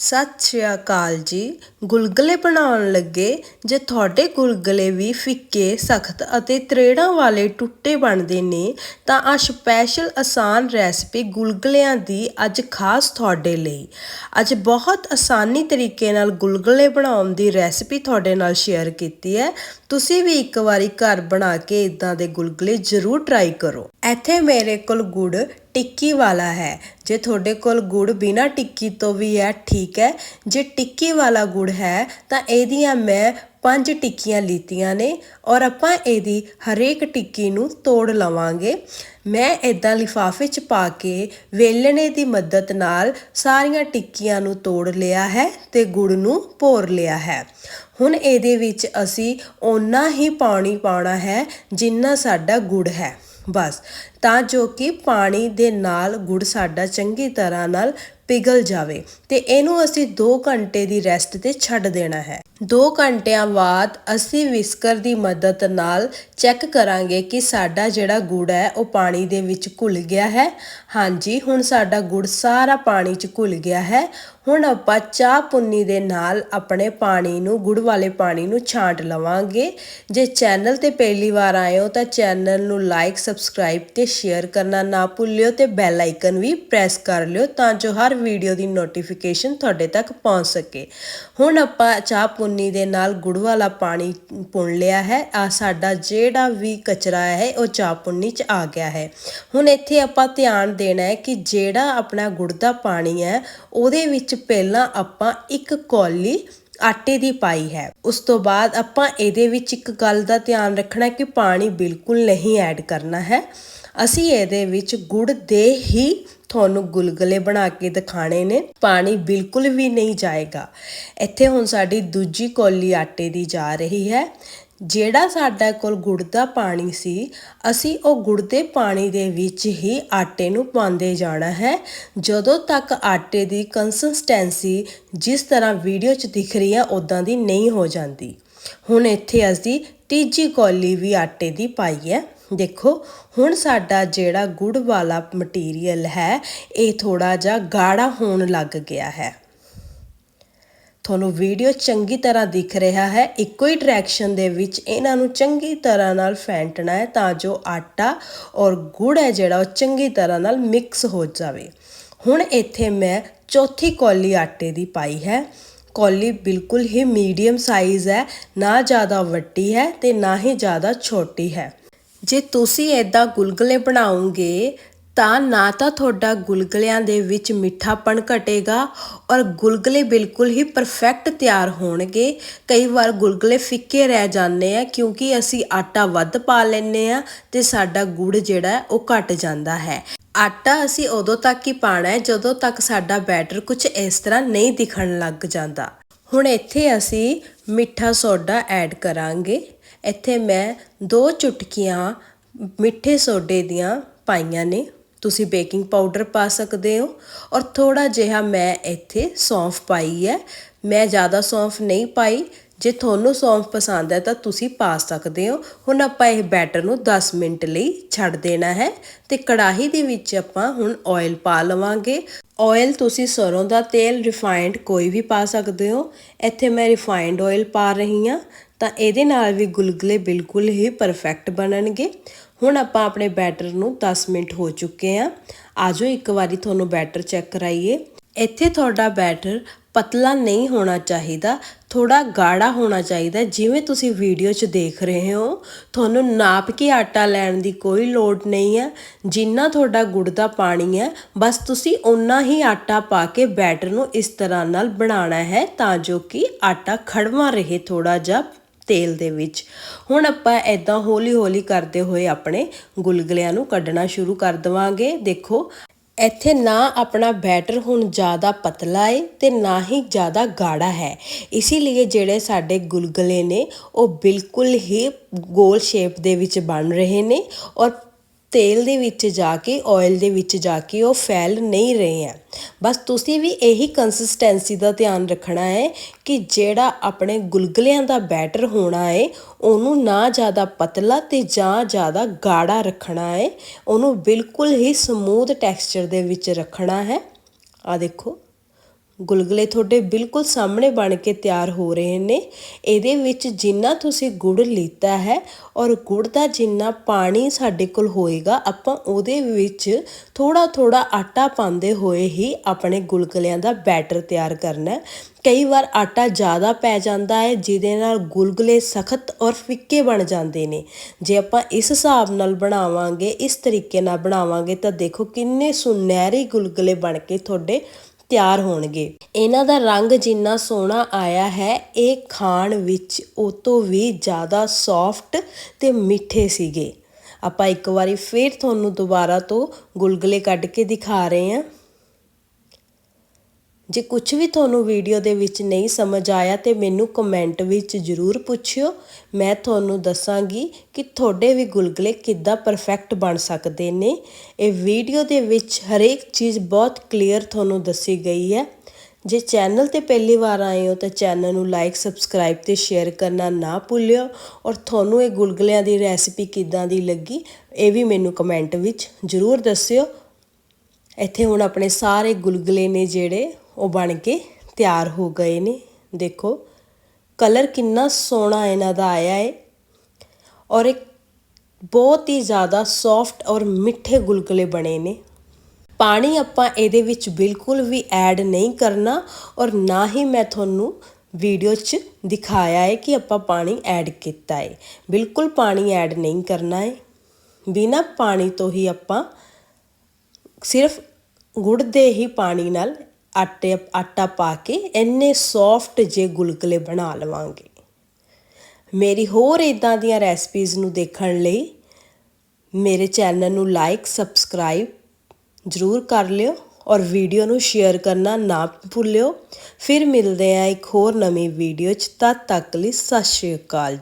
ਸਤਿ ਸ਼੍ਰੀ ਅਕਾਲ ਜੀ। ਗੁਲਗੁਲੇ ਬਣਾਉਣ ਲੱਗੇ ਜੇ ਤੁਹਾਡੇ ਗੁਲਗੁਲੇ ਵੀ ਫਿੱਕੇ, ਸਖਤ ਅਤੇ ਤਰੇੜਾਂ ਵਾਲੇ ਟੁੱਟੇ ਬਣਦੇ ਨੇ, ਤਾਂ ਆ ਸਪੈਸ਼ਲ ਆਸਾਨ ਰੈਸਪੀ ਗੁਲਗੁਲਿਆਂ ਦੀ ਅੱਜ ਖਾਸ ਤੁਹਾਡੇ ਲਈ। ਅੱਜ ਬਹੁਤ ਆਸਾਨੀ ਤਰੀਕੇ ਨਾਲ ਗੁਲਗੁਲੇ ਬਣਾਉਣ ਦੀ ਰੈਸਪੀ ਤੁਹਾਡੇ ਨਾਲ ਸ਼ੇਅਰ ਕੀਤੀ ਹੈ। ਤੁਸੀਂ ਵੀ ਇੱਕ ਵਾਰੀ ਘਰ ਬਣਾ ਕੇ ਇਦਾਂ ਦੇ ਗੁਲਗੁਲੇ ਜ਼ਰੂਰ ਟਰਾਈ ਕਰੋ। ਇੱਥੇ ਮੇਰੇ ਕੋਲ ਗੁੜ ਟਿੱਕੀ ਵਾਲਾ ਹੈ। ਜੇ ਤੁਹਾਡੇ ਕੋਲ ਗੁੜ ਬਿਨਾ ਟਿੱਕੀ ਤੋਂ ਵੀ ਹੈ, ਠੀਕ ਹੈ। ਜੇ ਟਿੱਕੀ ਵਾਲਾ ਗੁੜ ਹੈ, ਤਾਂ ਇਹਦੀਆਂ ਮੈਂ ਪੰਜ ਟਿੱਕੀਆਂ ਲੀਤੀਆਂ ਨੇ ਔਰ ਆਪਾਂ ਇਹਦੀ ਹਰੇਕ ਟਿੱਕੀ ਨੂੰ ਤੋੜ ਲਵਾਂਗੇ। ਮੈਂ ਇਦਾਂ ਲਿਫਾਫੇ 'ਚ ਪਾ ਕੇ ਵੇਲਣੇ ਦੀ ਮਦਦ ਨਾਲ ਸਾਰੀਆਂ ਟਿੱਕੀਆਂ ਨੂੰ ਤੋੜ ਲਿਆ ਹੈ ਤੇ ਗੁੜ ਨੂੰ ਭੋਰ ਲਿਆ ਹੈ। ਹੁਣ ਇਹਦੇ ਵਿੱਚ ਅਸੀਂ ਓਨਾ ਹੀ ਪਾਣੀ ਪਾਉਣਾ ਹੈ ਜਿੰਨਾ ਸਾਡਾ ਗੁੜ ਹੈ। ਬਸ। ਤਾਂ ਜੋ ਕਿ ਪਾਣੀ ਦੇ ਨਾਲ ਗੁੜ ਸਾਡਾ ਚੰਗੀ ਤਰ੍ਹਾਂ ਨਾਲ ਪਿਘਲ ਜਾਵੇ ਤੇ ਇਹਨੂੰ ਅਸੀਂ 2 ਘੰਟੇ ਦੀ ਰੈਸਟ ਤੇ ਛੱਡ ਦੇਣਾ ਹੈ। 2 ਘੰਟਿਆਂ ਬਾਅਦ ਅਸੀਂ ਵਿਸਕਰ ਦੀ ਮਦਦ ਨਾਲ ਚੈੱਕ ਕਰਾਂਗੇ ਕਿ ਸਾਡਾ ਜਿਹੜਾ ਗੁੜ ਹੈ, ਉਹ ਪਾਣੀ ਦੇ ਵਿੱਚ ਘੁਲ ਗਿਆ ਹੈ। ਹਾਂਜੀ, ਹੁਣ ਸਾਡਾ ਗੁੜ ਸਾਰਾ ਪਾਣੀ 'ਚ ਘੁਲ ਗਿਆ ਹੈ। ਹੁਣ ਆਪਾਂ ਚਾਹ ਪੁੰਨੀ ਦੇ ਨਾਲ ਆਪਣੇ ਪਾਣੀ ਨੂੰ, ਗੁੜ ਵਾਲੇ ਪਾਣੀ ਨੂੰ ਛਾਂਟ ਲਵਾਂਗੇ। ਜੇ ਚੈਨਲ ਤੇ ਪਹਿਲੀ ਵਾਰ ਆਏ ਹੋ ਤਾਂ ਚੈਨਲ ਨੂੰ ਲਾਈਕ ਸਬਸਕ੍ਰਾਈਬ ਤੇ ਸ਼ੇਅਰ ਕਰਨਾ ਨਾ ਭੁੱਲਿਓ ਤੇ ਬੈਲ ਆਈਕਨ ਵੀ ਪ੍ਰੈਸ ਕਰ ਲਿਓ ਤਾਂ ਜੋ ਹਰ ਵੀਡੀਓ ਦੀ ਨੋਟੀਫਿਕੇਸ਼ਨ ਤੁਹਾਡੇ ਤੱਕ ਪਹੁੰਚ ਸਕੇ। ਹੁਣ ਆਪਾਂ ਚਾਹ ਪੁੰਨੀ ਦੇ ਨਾਲ ਗੁੜ ਵਾਲਾ ਪਾਣੀ ਪੁਣ ਲਿਆ ਹੈ। ਆ ਸਾਡਾ ਜਿਹੜਾ ਵੀ ਕਚਰਾ ਹੈ, ਉਹ ਚਾਹ ਪੁੰਨੀ 'ਚ ਆ ਗਿਆ ਹੈ। ਹੁਣ ਇੱਥੇ ਆਪਾਂ ਧਿਆਨ ਦੇਣਾ ਹੈ ਕਿ ਜਿਹੜਾ ਆਪਣਾ ਗੁੜ ਦਾ ਪਾਣੀ ਹੈ, ਉਹਦੇ ਵਿੱਚ ਪਹਿਲਾਂ ਆਪਾਂ ਇੱਕ ਕੌਲੀ ਆਟੇ ਦੀ ਪਾਈ ਹੈ। ਉਸ ਤੋਂ ਬਾਅਦ ਆਪਾਂ ਇਹਦੇ ਵਿੱਚ ਇੱਕ ਗੱਲ ਦਾ ਧਿਆਨ ਰੱਖਣਾ ਕਿ ਪਾਣੀ ਬਿਲਕੁਲ ਨਹੀਂ ਐਡ ਕਰਨਾ ਹੈ। ਅਸੀਂ ਇਹਦੇ ਵਿੱਚ ਗੁੜ ਦੇ ਹੀ ਤੁਹਾਨੂੰ ਗੁਲਗੁਲੇ ਬਣਾ ਕੇ ਦਿਖਾਣੇ ਨੇ। ਪਾਣੀ ਬਿਲਕੁਲ ਵੀ ਨਹੀਂ ਜਾਏਗਾ। ਇੱਥੇ ਹੁਣ ਸਾਡੀ ਦੂਜੀ ਕੌਲੀ ਆਟੇ ਦੀ ਜਾ ਰਹੀ ਹੈ। ਜਿਹੜਾ ਸਾਡੇ ਕੋਲ ਗੁੜ ਦਾ ਪਾਣੀ ਸੀ, ਅਸੀਂ ਉਹ ਗੁੜ ਦੇ ਪਾਣੀ ਦੇ ਵਿੱਚ ਹੀ ਆਟੇ ਨੂੰ ਪਾਉਂਦੇ ਜਾਣਾ ਹੈ। ਜਦੋਂ ਤੱਕ ਆਟੇ ਦੀ ਕੰਸਿਸਟੈਂਸੀ ਜਿਸ ਤਰ੍ਹਾਂ ਵੀਡੀਓ 'ਚ ਦਿਖ ਰਹੀ ਹੈ ਉਦਾਂ ਦੀ ਨਹੀਂ ਹੋ ਜਾਂਦੀ। ਹੁਣ ਇੱਥੇ ਅਸੀਂ ਤੀਜੀ ਕੌਲੀ ਵੀ ਆਟੇ ਦੀ ਪਾਈ ਹੈ। ਦੇਖੋ, ਹੁਣ ਸਾਡਾ ਜਿਹੜਾ ਗੁੜ ਵਾਲਾ ਮਟੀਰੀਅਲ ਹੈ, ਇਹ ਥੋੜਾ ਜਿਹਾ ਗਾੜਾ ਹੋਣ ਲੱਗ ਗਿਆ ਹੈ। ਤੁਹਾਨੂੰ ਵੀਡੀਓ ਚੰਗੀ ਤਰ੍ਹਾਂ ਦਿਖ ਰਿਹਾ ਹੈ, ਇੱਕੋ ਹੀ ਡਾਇਰੈਕਸ਼ਨ ਦੇ ਵਿੱਚ ਇਹਨਾਂ ਨੂੰ ਚੰਗੀ ਤਰ੍ਹਾਂ ਨਾਲ ਫੈਂਟਣਾ ਹੈ ਤਾਂ ਜੋ ਆਟਾ ਔਰ ਗੁੜ ਹੈ ਜਿਹੜਾ ਉਹ ਚੰਗੀ ਤਰ੍ਹਾਂ ਨਾਲ ਮਿਕਸ ਹੋ ਜਾਵੇ। ਹੁਣ ਇੱਥੇ ਮੈਂ ਚੌਥੀ ਕੌਲੀ ਆਟੇ ਦੀ ਪਾਈ ਹੈ। ਕੌਲੀ ਬਿਲਕੁਲ ਹੀ ਮੀਡੀਅਮ ਸਾਈਜ਼ ਹੈ, ਨਾ ਜ਼ਿਆਦਾ ਵੱਡੀ ਹੈ ਤੇ ਨਾ ਹੀ ਜ਼ਿਆਦਾ ਛੋਟੀ ਹੈ। ਜੇ ਤੁਸੀਂ ਐਦਾਂ ਗੁਲਗੁਲੇ ਬਣਾਉਂਗੇ ਤਾਂ ਨਾ ਤਾਂ ਤੁਹਾਡਾ ਗੁਲਗਲਿਆਂ ਦੇ ਵਿੱਚ ਮਿੱਠਾਪਣ ਘਟੇਗਾ ਔਰ ਗੁਲਗੁਲੇ ਬਿਲਕੁਲ ਹੀ ਪਰਫੈਕਟ ਤਿਆਰ ਹੋਣਗੇ। ਕਈ ਵਾਰ ਗੁਲਗਲੇ ਫਿੱਕੇ ਰਹਿ ਜਾਂਦੇ ਆ ਕਿਉਂਕਿ ਅਸੀਂ ਆਟਾ ਵੱਧ ਪਾ ਲੈਂਦੇ ਆ ਤੇ ਸਾਡਾ ਗੁੜ ਜਿਹੜਾ ਉਹ ਘਟ ਜਾਂਦਾ ਹੈ। ਆਟਾ ਅਸੀਂ ਉਦੋਂ ਤੱਕ ਹੀ ਪਾਣਾ ਹੈ ਜਦੋਂ ਤੱਕ ਸਾਡਾ ਬੈਟਰ ਕੁਝ ਇਸ ਤਰ੍ਹਾਂ ਨਹੀਂ ਦਿਖਣ ਲੱਗ ਜਾਂਦਾ। ਹੁਣ ਇੱਥੇ ਅਸੀਂ ਮਿੱਠਾ ਸੋਡਾ ਐਡ ਕਰਾਂਗੇ। ਇੱਥੇ ਮੈਂ ਦੋ ਚੁਟਕੀਆਂ ਮਿੱਠੇ ਸੋਡੇ ਦੀਆਂ ਪਾਈਆਂ ਨੇ। ਤੁਸੀਂ ਬੇਕਿੰਗ ਪਾਊਡਰ ਪਾ ਸਕਦੇ ਹੋ ਔਰ ਥੋੜਾ ਜਿਹਾ ਮੈਂ ਇੱਥੇ ਸੌਂਫ ਪਾਈ ਹੈ। ਮੈਂ ਜ਼ਿਆਦਾ ਸੌਂਫ ਨਹੀਂ ਪਾਈ। ਜੇ ਤੁਹਾਨੂੰ ਸੌਂਫ ਪਸੰਦ ਹੈ ਤਾਂ ਤੁਸੀਂ ਪਾ ਸਕਦੇ ਹੋ। ਹੁਣ ਆਪਾਂ ਇਹ ਬੈਟਰ ਨੂੰ 10 ਮਿੰਟ ਲਈ ਛੱਡ ਦੇਣਾ ਹੈ ਤੇ ਕੜਾਹੀ ਦੇ ਵਿੱਚ ਆਪਾਂ ਹੁਣ ਆਇਲ ਪਾ ਲਵਾਂਗੇ। ਆਇਲ ਤੁਸੀਂ ਸਰੋਂ ਦਾ ਤੇਲ ਰਿਫਾਈਨਡ ਕੋਈ ਵੀ ਪਾ ਸਕਦੇ ਹੋ। ਇੱਥੇ ਮੈਂ ਰਿਫਾਈਨਡ ਆਇਲ ਪਾ ਰਹੀ ਹਾਂ ਤਾਂ ਇਹਦੇ ਨਾਲ ਵੀ ਗੁਲਗੁਲੇ ਬਿਲਕੁਲ ਹੀ ਪਰਫੈਕਟ ਬਣਨਗੇ। ਹੁਣ ਆਪਾਂ ਆਪਣੇ ਬੈਟਰ ਨੂੰ 10 ਮਿੰਟ ਹੋ ਚੁੱਕੇ ਆ ਆਜੋ ਇੱਕ ਵਾਰੀ ਤੁਹਾਨੂੰ ਬੈਟਰ ਚੈੱਕ ਕਰਾਈਏ। ਇੱਥੇ ਤੁਹਾਡਾ ਬੈਟਰ ਪਤਲਾ ਨਹੀਂ ਹੋਣਾ ਚਾਹੀਦਾ ਥੋੜਾ ਗਾੜਾ ਹੋਣਾ ਚਾਹੀਦਾ, ਜਿਵੇਂ ਤੁਸੀਂ ਵੀਡੀਓ 'ਚ ਦੇਖ ਰਹੇ ਹੋ। ਤੁਹਾਨੂੰ ਨਾਪ ਕੇ ਆਟਾ ਲੈਣ ਦੀ ਕੋਈ ਲੋੜ ਨਹੀਂ ਹੈ। ਜਿੰਨਾ ਤੁਹਾਡਾ ਗੁੜ ਦਾ ਪਾਣੀ ਹੈ, ਬਸ ਤੁਸੀਂ ਓਨਾ ਹੀ ਆਟਾ ਪਾ ਕੇ ਬੈਟਰ ਨੂੰ ਇਸ ਤਰ੍ਹਾਂ ਨਾਲ ਬਣਾਉਣਾ ਹੈ, ਤਾਂ ਜੋ ਕਿ ਆਟਾ ਖੜਵਾ ਰਹੇ ਥੋੜਾ ਜਿਹਾ। ਤੇਲ ਦੇ ਵਿੱਚ। ਹੁਣ ਆਪਾਂ ਐਦਾਂ ਹੌਲੀ ਹੌਲੀ ਕਰਦੇ ਹੋਏ ਆਪਣੇ ਗੁਲਗੁਲਿਆਂ ਨੂੰ ਕੱਢਣਾ ਸ਼ੁਰੂ ਕਰ ਦਵਾਂਗੇ। ਦੇਖੋ, ਇੱਥੇ ਨਾ ਆਪਣਾ ਬੈਟਰ ਹੁਣ ਜ਼ਿਆਦਾ ਪਤਲਾ ਹੈ ਤੇ ਨਾ ਹੀ ਜ਼ਿਆਦਾ ਗਾੜਾ ਹੈ। ਇਸੇ ਲਈ ਜਿਹੜੇ ਸਾਡੇ ਗੁਲਗੁਲੇ ਨੇ, ਉਹ ਬਿਲਕੁਲ ਹੀ ਗੋਲ ਸ਼ੇਪ ਦੇ ਵਿੱਚ ਬਣ ਰਹੇ ਨੇ ਔਰ ਤੇਲ ਦੇ ਵਿੱਚ ਜਾ ਕੇ ਆਇਲ ਦੇ ਵਿੱਚ ਜਾ ਕੇ ਉਹ ਫੈਲ ਨਹੀਂ ਰਹੇ ਹੈ। ਬਸ ਤੁਸੀਂ ਵੀ ਇਹੀ ਕੰਸਿਸਟੈਂਸੀ ਦਾ ਧਿਆਨ ਰੱਖਣਾ ਹੈ ਕਿ ਜਿਹੜਾ ਆਪਣੇ ਗੁਲਗੁਲਿਆਂ ਦਾ ਬੈਟਰ ਹੋਣਾ ਹੈ, ਉਹਨੂੰ ਨਾ ਜ਼ਿਆਦਾ ਪਤਲਾ ਤੇ ਜਾਂ ਜ਼ਿਆਦਾ ਗਾੜਾ ਰੱਖਣਾ ਹੈ। ਉਹਨੂੰ ਬਿਲਕੁਲ ਹੀ ਸਮੂਥ ਟੈਕਸਚਰ ਦੇ ਵਿੱਚ ਰੱਖਣਾ ਹੈ। ਆ ਦੇਖੋ। ਗੁਲਗੁਲੇ ਤੁਹਾਡੇ ਬਿਲਕੁਲ ਸਾਹਮਣੇ ਬਣ ਕੇ ਤਿਆਰ ਹੋ ਰਹੇ ਨੇ। ਇਹਦੇ ਵਿੱਚ ਜਿੰਨਾ ਤੁਸੀਂ ਗੁੜ ਲੀਤਾ ਹੈ ਔਰ ਗੁੜ ਦਾ ਜਿੰਨਾ ਪਾਣੀ ਸਾਡੇ ਕੋਲ ਹੋਏਗਾ, ਆਪਾਂ ਉਹਦੇ ਵਿੱਚ ਥੋੜਾ ਥੋੜਾ ਆਟਾ ਪਾਉਂਦੇ ਹੋਏ ਹੀ ਆਪਣੇ ਗੁਲਗੁਲਿਆਂ ਦਾ ਬੈਟਰ ਤਿਆਰ ਕਰਨਾ ਹੈ। ਕਈ ਵਾਰ ਆਟਾ ਜ਼ਿਆਦਾ ਪੈ ਜਾਂਦਾ ਹੈ, ਜਿਹਦੇ ਨਾਲ ਗੁਲਗੁਲੇ ਸਖਤ ਔਰ ਫਿੱਕੇ ਬਣ ਜਾਂਦੇ ਨੇ। ਜੇ ਆਪਾਂ ਇਸ ਹਿਸਾਬ ਨਾਲ ਬਣਾਵਾਂਗੇ, ਇਸ ਤਰੀਕੇ ਨਾਲ ਬਣਾਵਾਂਗੇ, ਤਾਂ ਦੇਖੋ ਕਿੰਨੇ ਸੁਨਹਿਰੀ ਗੁਲਗੁਲੇ ਬਣ ਕੇ ਤੁਹਾਡੇ ਤਿਆਰ ਹੋਣਗੇ। ਇਹਨਾਂ ਦਾ ਰੰਗ ਜਿੰਨਾ ਸੋਹਣਾ ਆਇਆ ਹੈ, ਇਹ ਖਾਣ ਵਿੱਚ ਉਹ ਤੋਂ ਵੀ ਜ਼ਿਆਦਾ ਸੌਫਟ ਤੇ ਮਿੱਠੇ ਸੀਗੇ। ਆਪਾਂ ਇੱਕ ਵਾਰੀ ਫੇਰ ਤੁਹਾਨੂੰ ਦੁਬਾਰਾ ਤੋਂ ਗੁਲਗੁਲੇ ਕੱਢ ਕੇ ਦਿਖਾ ਰਹੇ ਹਾਂ। ਜੇ ਕੁਝ ਵੀ ਤੁਹਾਨੂੰ ਵੀਡੀਓ ਦੇ ਵਿੱਚ ਨਹੀਂ ਸਮਝ ਆਇਆ ਤੇ ਮੈਨੂੰ ਕਮੈਂਟ ਵਿੱਚ ਜ਼ਰੂਰ ਪੁੱਛਿਓ। ਮੈਂ ਤੁਹਾਨੂੰ ਦੱਸਾਂਗੀ ਕਿ ਤੁਹਾਡੇ ਵੀ ਗੁਲਗੁਲੇ ਕਿੱਦਾਂ ਪਰਫੈਕਟ ਬਣ ਸਕਦੇ ਨੇ। ਇਹ ਵੀਡੀਓ ਦੇ ਵਿੱਚ ਹਰੇਕ ਚੀਜ਼ ਬਹੁਤ ਕਲੀਅਰ ਤੁਹਾਨੂੰ ਦੱਸੀ ਗਈ ਹੈ। ਜੇ ਚੈਨਲ ਤੇ ਪਹਿਲੀ ਵਾਰ ਆਏ ਹੋ ਤਾਂ ਚੈਨਲ ਨੂੰ ਲਾਈਕ ਸਬਸਕ੍ਰਾਈਬ ਤੇ ਸ਼ੇਅਰ ਕਰਨਾ ਨਾ ਭੁੱਲਿਓ। ਔਰ ਤੁਹਾਨੂੰ ਇਹ ਗੁਲਗੁਲਿਆਂ ਦੀ ਰੈਸਿਪੀ ਕਿੱਦਾਂ ਦੀ ਲੱਗੀ, ਇਹ ਵੀ ਮੈਨੂੰ ਕਮੈਂਟ ਵਿੱਚ ਜ਼ਰੂਰ ਦੱਸਿਓ। ਇੱਥੇ ਹੁਣ ਆਪਣੇ ਸਾਰੇ ਗੁਲਗੁਲੇ ਨੇ ਜਿਹੜੇ ਉਹ ਬਣ ਕੇ ਤਿਆਰ ਹੋ ਗਏ ਨੇ। ਦੇਖੋ, ਕਲਰ ਕਿੰਨਾ ਸੋਹਣਾ ਇਹਨਾਂ ਦਾ ਆਇਆ ਹੈ ਔਰ ਇੱਕ ਬਹੁਤ ਹੀ ਜ਼ਿਆਦਾ ਸੌਫਟ ਔਰ ਮਿੱਠੇ ਗੁਲਗੁਲੇ ਬਣੇ ਨੇ। ਪਾਣੀ ਆਪਾਂ ਇਹਦੇ ਵਿੱਚ ਬਿਲਕੁਲ ਵੀ ਐਡ ਨਹੀਂ ਕਰਨਾ ਔਰ ਨਾ ਹੀ ਮੈਂ ਤੁਹਾਨੂੰ ਵੀਡੀਓ 'ਚ ਦਿਖਾਇਆ ਹੈ ਕਿ ਆਪਾਂ ਪਾਣੀ ਐਡ ਕੀਤਾ ਹੈ ਬਿਲਕੁਲ ਪਾਣੀ ਐਡ ਨਹੀਂ ਕਰਨਾ ਹੈ ਬਿਨਾ ਪਾਣੀ ਤੋਂ ਹੀ ਆਪਾਂ ਸਿਰਫ ਗੁੜ ਦੇ ਹੀ ਪਾਣੀ ਨਾਲ ਆਟੇ, ਆਟਾ ਪਾ ਕੇ ਇੰਨੇ ਸੌਫਟ ਜੇ ਗੁਲਗੁਲੇ ਬਣਾ ਲਵਾਂਗੇ। ਮੇਰੀ ਹੋਰ ਇਦਾਂ ਦੀਆਂ ਰੈਸਪੀਜ਼ ਨੂੰ ਦੇਖਣ ਲਈ ਮੇਰੇ ਚੈਨਲ ਨੂੰ ਲਾਈਕ ਸਬਸਕ੍ਰਾਈਬ ਜ਼ਰੂਰ ਕਰ ਲਿਓ ਔਰ ਵੀਡੀਓ ਨੂੰ ਸ਼ੇਅਰ ਕਰਨਾ ਨਾ ਭੁੱਲਿਓ। ਫਿਰ ਮਿਲਦੇ ਆ ਇੱਕ ਹੋਰ ਨਵੀਂ ਵੀਡੀਓ 'ਚ। ਤਦ ਤੱਕ ਲਈ ਸਤਿ ਸ਼੍ਰੀ ਅਕਾਲ